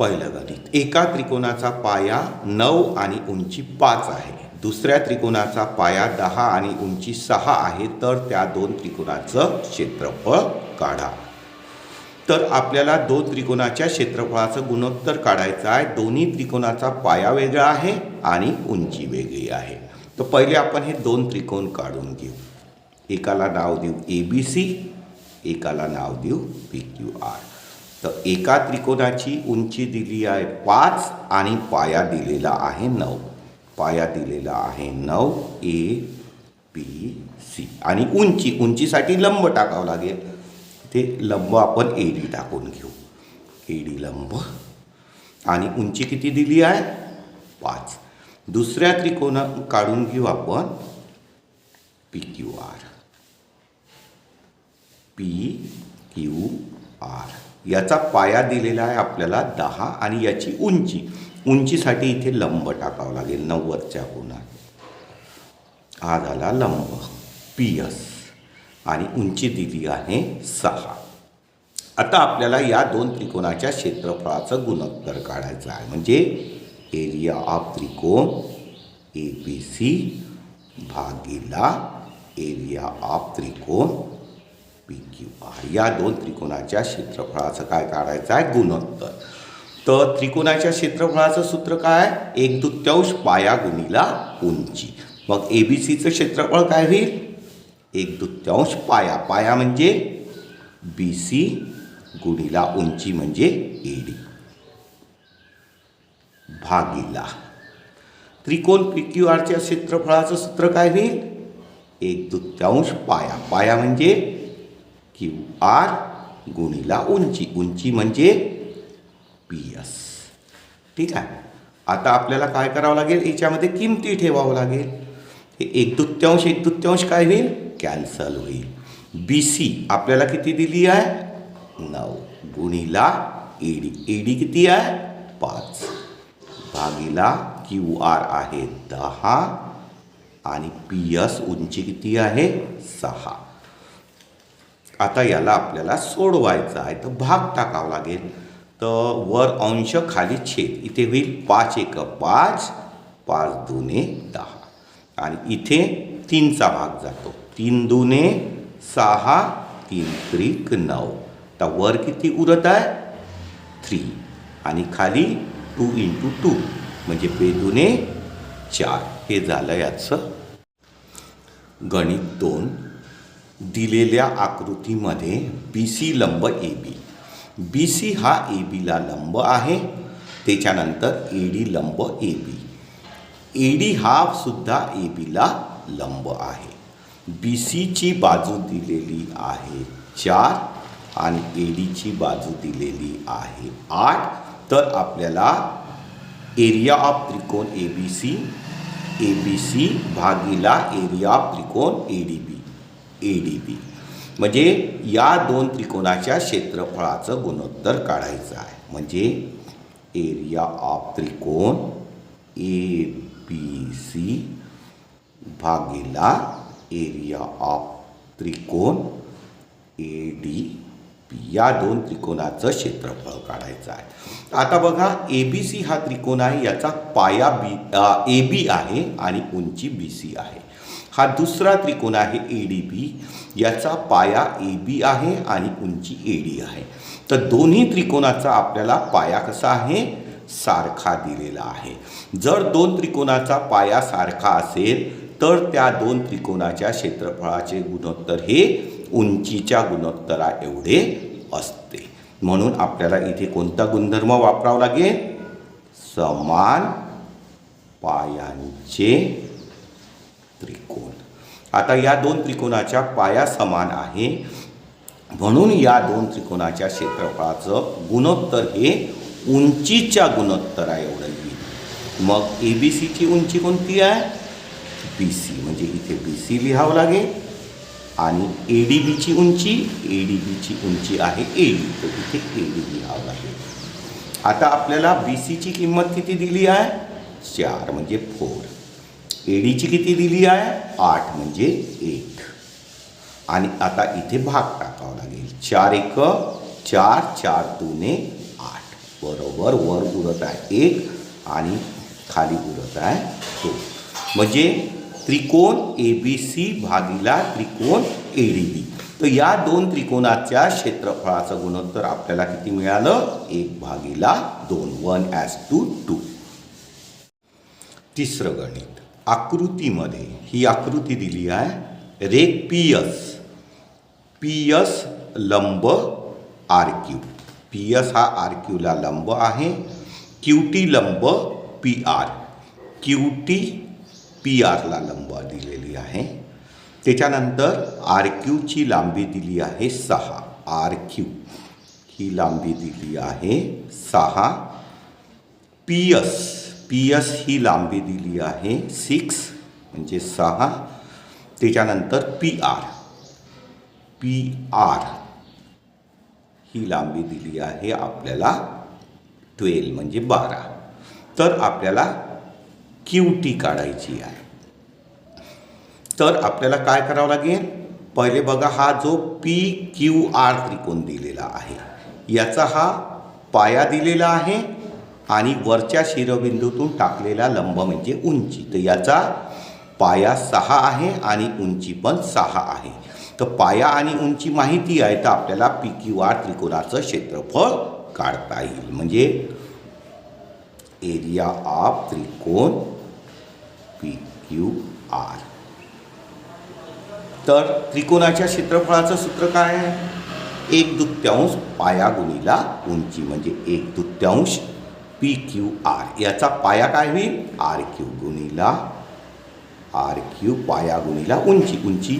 पहिलं गणित एका त्रिकोणाचा पाया नऊ आणि उंची पाच आहे. दुसऱ्या त्रिकोणाचा पाया दहा आणि उंची सहा आहे तर त्या दोन त्रिकोणाचं क्षेत्रफळ काढा. तर आपल्याला दोन त्रिकोणाच्या क्षेत्रफळाचं गुणोत्तर काढायचं आहे. दोन्ही त्रिकोणाचा पाया वेगळा आहे आणि उंची वेगळी आहे. तर पहिले आपण हे दोन त्रिकोण काढून घेऊ. एकाला नाव देऊ ए बी सी एकाला नाव देऊ पी क्यू आर तर एका त्रिकोणाची उंची दिली आहे पाच आणि पाया दिलेला आहे नऊ. पाया दिलेला आहे नऊ ए पी सी. आणि उंची उंचीसाठी लंब टाकावं लागेल. ते लंब आपण ए डी टाकून घेऊ. ए डी लंब. आणि उंची किती दिली आहे? पाच. दुसऱ्या त्रिकोण काढून घेऊ आपण. P Q R. P Q R. याचा पाया दिलेला आहे आपल्याला दहा आणि याची उंची. उंचीसाठी इथे लंब टाकावं लागेल नव्वदच्या गुणात हा झाला लंब पी एस आणि उंची दिली आहे सहा. आता आपल्याला या दोन त्रिकोणाच्या क्षेत्रफळाचं गुणोत्तर काढायचं आहे. म्हणजे एरिया ऑफ त्रिकोण ए बी सी भागीला एरिया ऑफ त्रिकोण पी क्यू आर या दोन त्रिकोणाच्या क्षेत्रफळाचं काय काढायचं आहे? गुणोत्तर. तर त्रिकोणाच्या क्षेत्रफळाचं सूत्र काय? एक दुत्यांश पाया गुणीला उंची. मग ए बी सीचं क्षेत्रफळ काय होईल? एक दुत्यांश पाया. पाया म्हणजे बी सी गुणीला उंची म्हणजे ए डी भागीला. त्रिकोण पी क्यू आरच्या क्षेत्रफळाचं सूत्र काय होईल? एक दुत्यांश पाया. पाया म्हणजे क्यू आर गुणीला उंची. उंची म्हणजे पी एस ठीक आहे? आता आपल्याला काय करावं लागेल? याच्यामध्ये किमती ठेवावं लागेल. हे एक दुत्यांश एक दुत्यांश काय होईल? कॅन्सल होईल. बी सी आपल्याला किती दिली आहे? नऊ. गुणीला ए डी ए डी किती आहे? पाच. भागीला क्यू आर आहे दहा. आणि पी एस उंची किती आहे? सहा. आता याला आपल्याला सोडवायचं आहे. तर भाग टाकावा लागेल. तर वर अंश खाली छेद. इथे होईल पाच एक पाच पाच दुने दहा. आणि इथे तीनचा भाग जातो. तीन दुने सहा तीन त्रिक नऊ. तर वर किती उरत आहे? थ्री. आणि खाली टू इंटू टू. म्हणजे बेदुने चार. हे झालं याचं गणित दोन. दिलेल्या आकृतीमध्ये बी सी लंब ए बी बी सी हा ए बीला लंब आहे. त्याच्यानंतर ए डी लंब ए बी ए डी हा सुद्धा ए बीला लंब आहे. बी सीची बाजू दिलेली आहे चार आणि ए डीची बाजू दिलेली आहे आठ. तर आपल्याला एरिया ऑफ त्रिकोण A B C A B C भागीला एरिया ऑफ त्रिकोण A D B A D बी म्हणजे या दोन त्रिकोणाच्या क्षेत्रफळाचं गुणोत्तर काढायचं आहे. म्हणजे एरिया ऑफ त्रिकोण ए बी सी भागीला एरिया ऑफ त्रिकोण ए डी बी या दोन त्रिकोणाचं क्षेत्रफळ काढायचं आहे. आता बघा ए बी सी हा त्रिकोण आहे याचा पाया बी ए बी आहे आणि उंची बी सी आहे. हा दुसरा त्रिकोण आहे ए डी बी याचा पाया ए बी आहे आणि उंची ए डी आहे. तर दोन्ही त्रिकोणाचा आपल्याला पाया कसा आहे? सारखा दिलेला आहे. जर दोन त्रिकोणाचा पाया सारखा असेल तर त्या दोन त्रिकोणाच्या क्षेत्रफळाचे गुणोत्तर हे उंचीच्या गुणोत्तरा एवढे असते. म्हणून आपल्याला इथे कोणता गुणधर्म वापरावा लागेल? समान पायांचे त्रिकोण. आता या दोन त्रिकोणाच्या पाया समान आहे. म्हणून या दोन त्रिकोणाच्या क्षेत्रफळाचं गुणोत्तर हे उंचीच्या गुणोत्तरा एवढं येईल. मग ए बी सीची उंची कोणती आहे? बी सी म्हणजे इथे बी सी लिहावं लागेल. आणि ए डी बीची उंची ए डी बीची उंची आहे ए डी तर इथे ए डी लिहावं लागेल. आता आपल्याला बी सीची किंमत किती दिली आहे? चार म्हणजे फोर ए डीची किती दिली आहे? आठ म्हणजे एक. आणि आता इथे भाग टाकावा लागेल. चार एक चार चार दुने आठ. बरोबर वर उरत आहे एक आणि खाली उरत आहे दोन. म्हणजे त्रिकोण ए बी सी भागीला त्रिकोण ए डी बी तर या दोन त्रिकोणाच्या क्षेत्रफळाचं गुणोत्तर आपल्याला किती मिळालं? एक भागीला दोन. One as two two. तिसरं गणित. आकृतीमध्ये ही आकृती दिली आहे रेख पी एस पी एस लंब आर क्यू पी एस हा आर क्यूला लंब आहे. क्यू टी लंब P R. Q T P आरला लंब दिलेली आहे. त्याच्यानंतर आर क्यूची लांबी दिली आहे सहा. आर क्यू ही लांबी दिली आहे सहा. पी एस पी एस ही लांबी दिली आहे सिक्स म्हणजे सहा. त्याच्यानंतर पी आर पी आर ही लांबी दिली आहे आपल्याला ट्वेल्व म्हणजे बारा. तर आपल्याला क्यू टी काढायची आहे. तर आपल्याला काय करावं लागेल? पहिले बघा हा जो पी क्यू आर त्रिकोण दिलेला आहे याचा हा पाया दिलेला आहे आणि वरच्या शिरोबिंदूतून टाकलेला लंब म्हणजे उंची. तर याचा पाया सहा आहे आणि उंची पण सहा आहे. तर पाया आणि उंची माहिती आहे तर आपल्याला पी क्यू आर त्रिकोणाचं क्षेत्रफळ काढता येईल. म्हणजे एरिया ऑफ त्रिकोण पी क्यू आर तर त्रिकोणाच्या क्षेत्रफळाचं सूत्र काय आहे? एक दुत्यांश पाया गुणीला उंची. म्हणजे एक दुत्यांश पी क्यू आर याचा पाया काय होईल? आर क्यू गुणीला आर क्यू पाया गुणीला उंची. उंची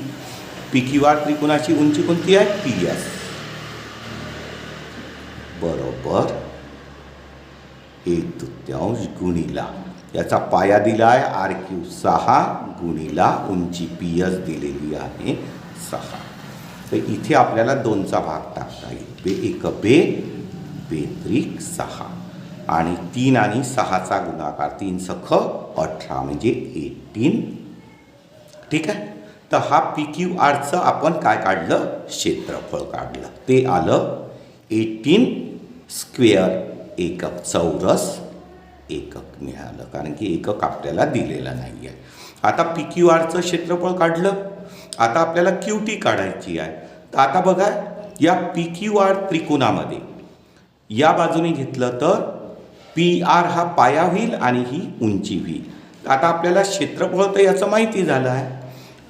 पी क्यू आर त्रिकोणाची उंची कोणती आहे? पी एस बरोबर. एक तृतीयांश गुणीला. याचा पाया दिला आहे आर क्यू सहा गुणीला उंची पी एस दिलेली आहे सहा. तर इथे आपल्याला दोनचा भाग टाकता येईल. बे एक बे बेत्रिक सहा. आणि तीन आणि सहाचा गुणाकार तीन सख अठरा म्हणजे एटीन. ठीक आहे? तर हा पी क्यू आरचं आपण काय काढलं? क्षेत्रफळ काढलं. ते आलं एटीन स्क्वेअर एकक चौरस एकक मिळालं. कारण की एकक आपल्याला दिलेलं नाही आहे आता पी क्यू आरचं क्षेत्रफळ काढलं. आता आपल्याला क्यू टी काढायची आहे. तर आता बघा या पी क्यू आर त्रिकोणामध्ये या बाजूने घेतलं तर पी आर हा पाया होईल आणि ही उंची होईल. आता आपल्याला क्षेत्रफळ तर याचं माहिती झालं आहे.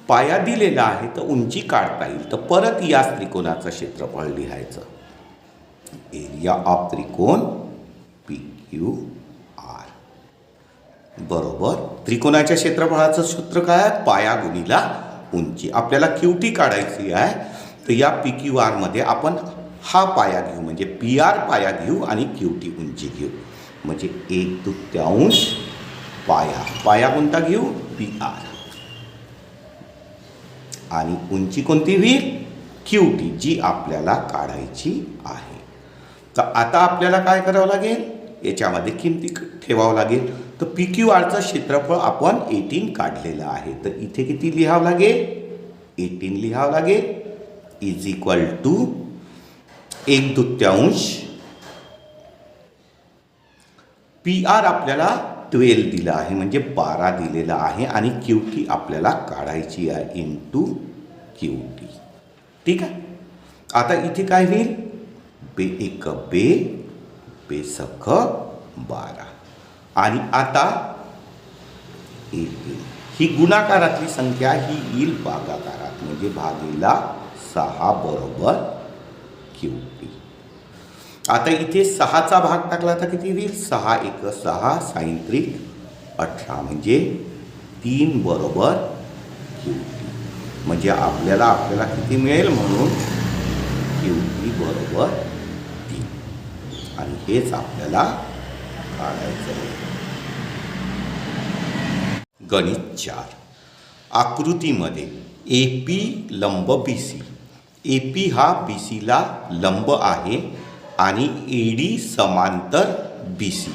पाया दिलेला आहे तर उंची काढता येईल. तर परत याच त्रिकोणाचं क्षेत्रफळ लिहायचं. एरिया ऑफ त्रिकोण पी क्यू आर. बरोबर? त्रिकोणाच्या क्षेत्रफळाचं सूत्र काय आहे? पाया गुणीला उंची. आपल्याला क्यू टी काढायची आहे. तर या पी क्यू आरमध्ये आपण हा पाया घेऊ म्हणजे पी आर पाया घेऊ आणि क्यू टी उंची घेऊ. म्हणजे एक तृत्यांश पाया. पाया कोणता घेऊ? पी आर आणि उंची कोणती होईल क्यू टी जी आपल्याला काढायची आहे. तर आता आपल्याला काय करावं लागेल? याच्यामध्ये किमती ठेवावं लागेल. तर पी क्यू आरचं क्षेत्रफळ आपण एटीन काढलेलं आहे. तर इथे किती लिहावं लागेल? एटीन लिहावं लागेल. इज इक्वल टू एक दुत्यांश पी आर आपल्याला ट्वेल्व दिलं आहे म्हणजे बारा दिलेला आहे आणि क्यू टी आपल्याला काढायची आहे इन टू क्यू टी ठीक आहे? आता इथे काय होईल? बे एक बे बेसख बारा. आणि आता एटीन ही गुणाकारातली संख्या ही येईल भागाकारात म्हणजे भागीला सहा बरोबर क्यू टी आता इथे सहाचा भाग टाकला तर किती होईल? सहा एक सहा साईन त्रिक अठरा. म्हणजे तीन बरोबर क्यू टी म्हणजे आपल्याला आपल्याला किती मिळेल म्हणून क्यू टी बरोबर तीन आणि हेच आपल्याला काढायचं आहे. गणित चार. आकृतीमध्ये ए पी लंब बी सी ए पी हा बी सीला लंब आहे. आणि ए डी समांतर बी सी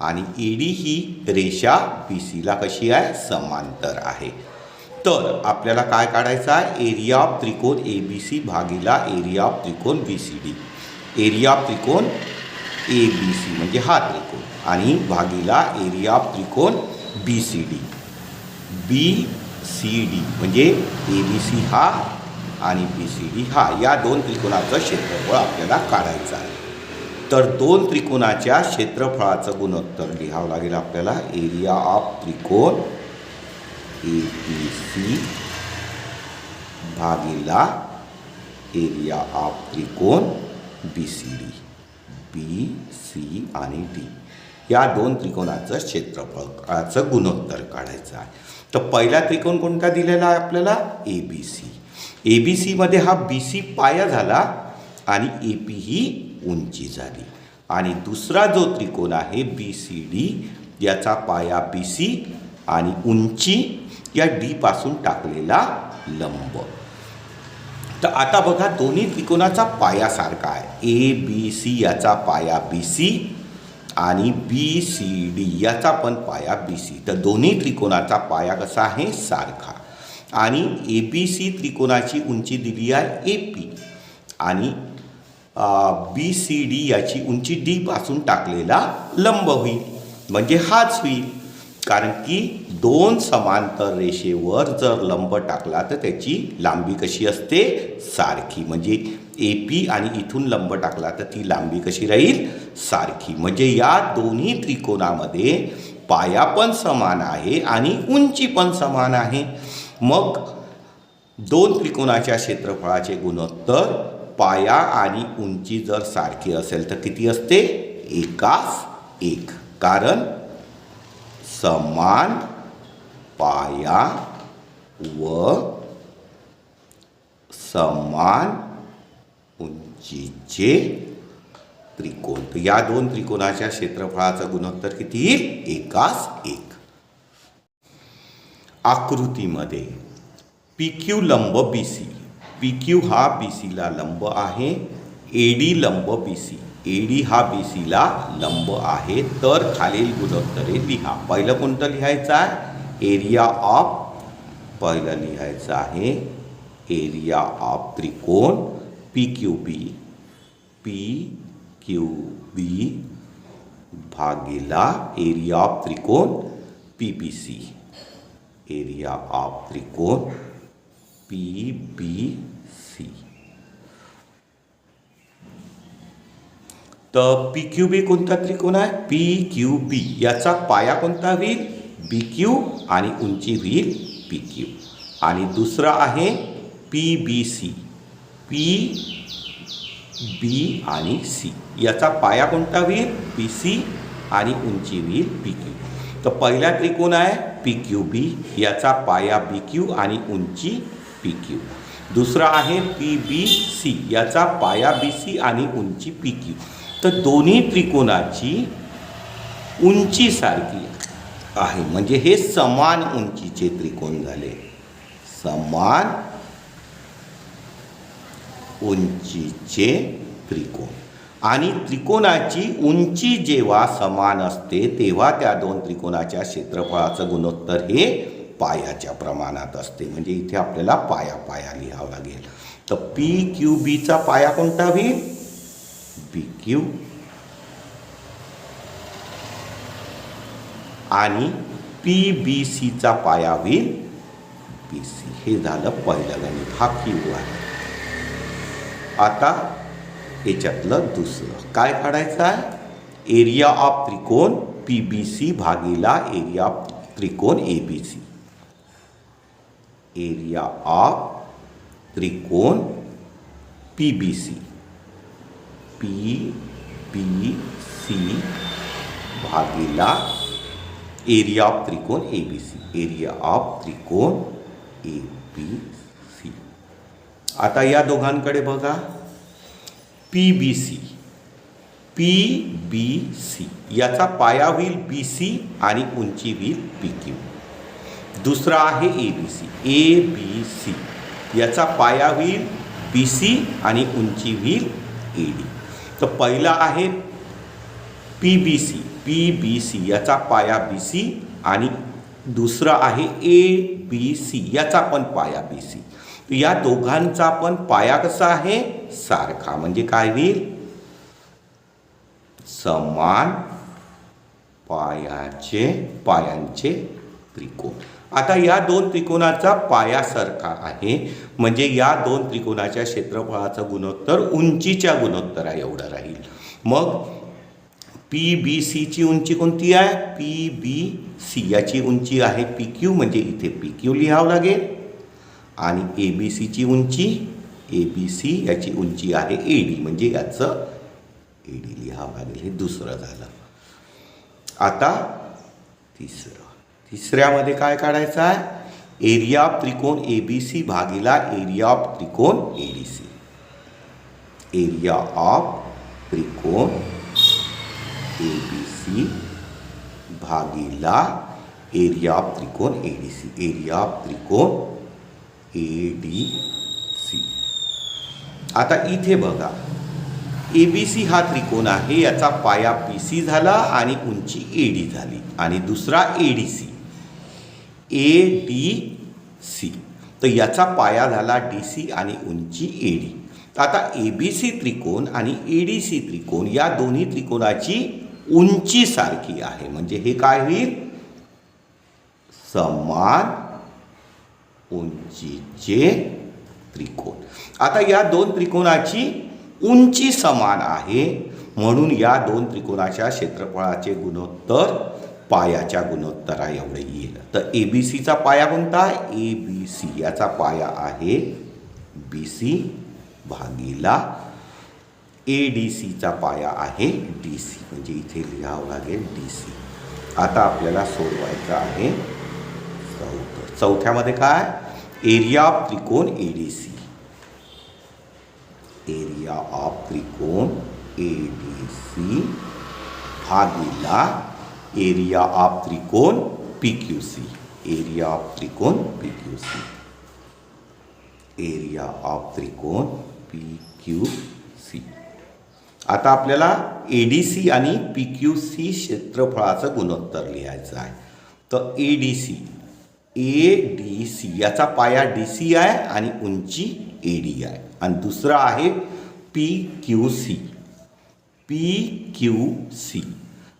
आणि ए डी ही रेषा बी सीला कशी आहे? समांतर आहे. तर आपल्याला काय काढायचं आहे? एरिया ऑफ त्रिकोण ए बी सी भागीला एरिया ऑफ त्रिकोण B C D area of त्रिकोण ए बी सी म्हणजे हा त्रिकोण. आणि भागीला एरिया ऑफ त्रिकोण B C D B C D म्हणजे ए बी सी हा आणि बी सी डी हा. या दोन त्रिकोणाचं क्षेत्रफळ आपल्याला काढायचं आहे. तर दोन त्रिकोणाच्या क्षेत्रफळाचं गुणोत्तर लिहावं लागेल आपल्याला. एरिया ऑफ त्रिकोण ए बी सी भागीला एरिया ऑफ त्रिकोण B C D B C आणि डी या दोन त्रिकोणाचं क्षेत्रफळाचं गुणोत्तर काढायचं आहे. तर पहिला त्रिकोण कोणता दिलेला आहे आपल्याला? ए बी सी ए बी सीमध्ये हा बी सी पाया झाला आणि ए पी ही उंची झाली. आणि दुसरा जो त्रिकोण आहे बी सी डी याचा पाया बी सी आणि उंची या डीपासून टाकलेला लंब. तर आता बघा दोन्ही त्रिकोणाचा पाया सारखा आहे. ए बी सी याचा पाया बी सी आणि बी सी डी याचा पण पाया बी सी तर दोन्ही त्रिकोणाचा पाया कसा आहे? सारखा. आणि ए बी सी त्रिकोणाची उंची दिली आहे ए पी आणि बी सी डी याची उंची डीपासून टाकलेला लंब होईल. म्हणजे हाच होईल. कारण की दोन समांतर रेषेवर जर लंब टाकला तर त्याची लांबी कशी असते? सारखी. म्हणजे ए पी आणि इथून लंब टाकला तर ती लांबी कशी राहील? सारखी. म्हणजे या दोन्ही त्रिकोणामध्ये पाया पण समान आहे आणि उंची पण समान आहे. मग दोन त्रिकोणाच्या क्षेत्रफळाचे गुणोत्तर पाया आणि उंची जर सारखी असेल तर किती असते? एकास एक. कारण समान पाया व समान उंचीचे त्रिकोण. तर या दोन त्रिकोणाच्या क्षेत्रफळाचं गुणोत्तर किती? येईल एकास एक. आकृतीमध्ये पी क्यू लंब बी सी. पी क्यू हा बी सीला लंब आहे ए डी लंब बी सी. ए डी हा बी सीला लंब आहे. तर खालील गुणोत्तरे लिहा. पहिलं कोणतं लिहायचं आहे? एरिया ऑफ पहिलं लिहायचं आहे एरिया ऑफ त्रिकोण P Q B P Q B भागीला एरिया ऑफ त्रिकोण P B C. Area of त्रिकोण पी बी सी तर पी क्यू बी कोणता त्रिकोण आहे? पी क्यू बी याचा पाया कोणता होईल? बी क्यू आणि उंची होईल पी क्यू आणि दुसरा आहे P B C P B आणि सी याचा पाया कोणता होईल? पी सी आणि उंची होईल पी क्यू तर पहिला त्रिकोण आहे पी क्यू बी याचा पाया बी क्यू आणि उंची पी क्यू दुसरा आहे पी बी सी याचा पाया बी सी आणि उंची पी क्यू तर दोन्ही त्रिकोणाची उंची सारखी आहे. म्हणजे हे समान उंचीचे त्रिकोण झाले. समान उंचीचे त्रिकोण. आणि त्रिकोणाची उंची जेव्हा समान असते तेव्हा त्या दोन त्रिकोणाच्या क्षेत्रफळाचं गुणोत्तर हे पायाच्या प्रमाणात असते. म्हणजे इथे आपल्याला पाया पाया लिहावं लागेल. तर पी क्यू बीचा पाया कोणता होईल? बी क्यू आणि पी बी सीचा पाया होईल. बी सी हे झालं पहिलं गणित. हा क्यू आहे. आता याच्यातलं दुसरं काय काढायचं आहे? एरिया ऑफ त्रिकोण पी बी सी भागीला एरिया ऑफ त्रिकोण A B C area of त्रिकोण P B C P B C भागीला एरिया ऑफ त्रिकोण A B C area of त्रिकोण ए बी सी आता या दोघांकडे बघा. P B C P B C याचा पाया होईल बी सी आणि उंची होईल पी क्यू दुसरा आहे ए B C A B C याचा पाया होईल बी सी आणि उंची होईल ए डी तर पहिला आहे P B C P B C याचा पाया बी सी आणि दुसरा आहे ए बी सी याचा पण पाया बी सी या दोघांचा पण पाया कसा आहे? सारखा. म्हणजे काय होईल? समान पायाचे पायांचे त्रिकोण. आता या दोन त्रिकोणाचा पायासारखा आहे. म्हणजे या दोन त्रिकोणाच्या क्षेत्रफळाचं गुणोत्तर उंचीच्या गुणोत्तरा एवढं राहील. मग पी बी सीची उंची कोणती आहे? पी बी सी याची उंची आहे पी क्यू म्हणजे इथे पी क्यू लिहावं लागेल. आणि ए बी सीची उंची ए बी सी याची उंची आहे ए डी म्हणजे याचं ए डी लिहावं लागेल. हे दुसरं झालं. आता तिसरं. तिसऱ्यामध्ये काय काढायचं आहे? एरिया ऑफ त्रिकोण ए बी सी भागीला एरिया ऑफ त्रिकोण A D C area of त्रिकोण ए बी सी भागीला एरिया ऑफ त्रिकोण A D C area of त्रिकोण ए डी सी आता इथे बघा. ए बी सी हा त्रिकोण आहे याचा पाया पी सी झाला आणि उंची ए डी झाली आणि दुसरा A D C A D C तर याचा पाया झाला डी सी आणि उंची ए डी आता ए बी सी त्रिकोण आणि ए डी सी त्रिकोण या दोन्ही त्रिकोणाची उंची सारखी आहे. म्हणजे हे काय होईल? समान उंचीचे त्रिकोण. आता या दोन त्रिकोणाची उंची समान आहे. म्हणून या दोन त्रिकोणाच्या क्षेत्रफळाचे गुणोत्तर पायाच्या गुणोत्तरा एवढे येईल. तर ए बी सीचा पाया कोणता? ए बी सी याचा पाया आहे बी सी भागीला ए डी सीचा पाया आहे डी सी म्हणजे इथे लिहावं लागेल डी सी आता आपल्याला सोडवायचं आहे चौथं. चौथ्यामध्ये काय? एरिया ऑफ त्रिकोण A D C area of त्रिकोण ए डी सी भागीला एरिया ऑफ त्रिकोण P Q C area of त्रिकोण P Q C area of त्रिकोण पी क्यू सी आता आपल्याला ए डी सी आणि पी क्यू सी क्षेत्रफळाचं गुणोत्तर लिहायचं आहे. तर A D C A D C याचा पाया डी सी आहे आणि उंची ए डी आहे. आणि दुसरा आहे P Q C P Q C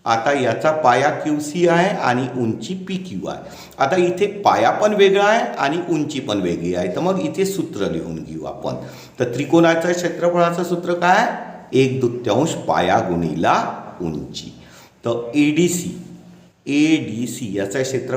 आता याचा पाया क्यू सी आहे आणि उंची पी क्यू आहे. आता इथे पाया पण वेगळा आहे आणि उंची पण वेगळी आहे. तर मग इथे सूत्र लिहून घेऊ आपण. तर त्रिकोणाचं क्षेत्रफळाचं सूत्र काय? एक दुत्यांश पाया गुणीला उंची. तर A D C A D C याचा क्षेत्र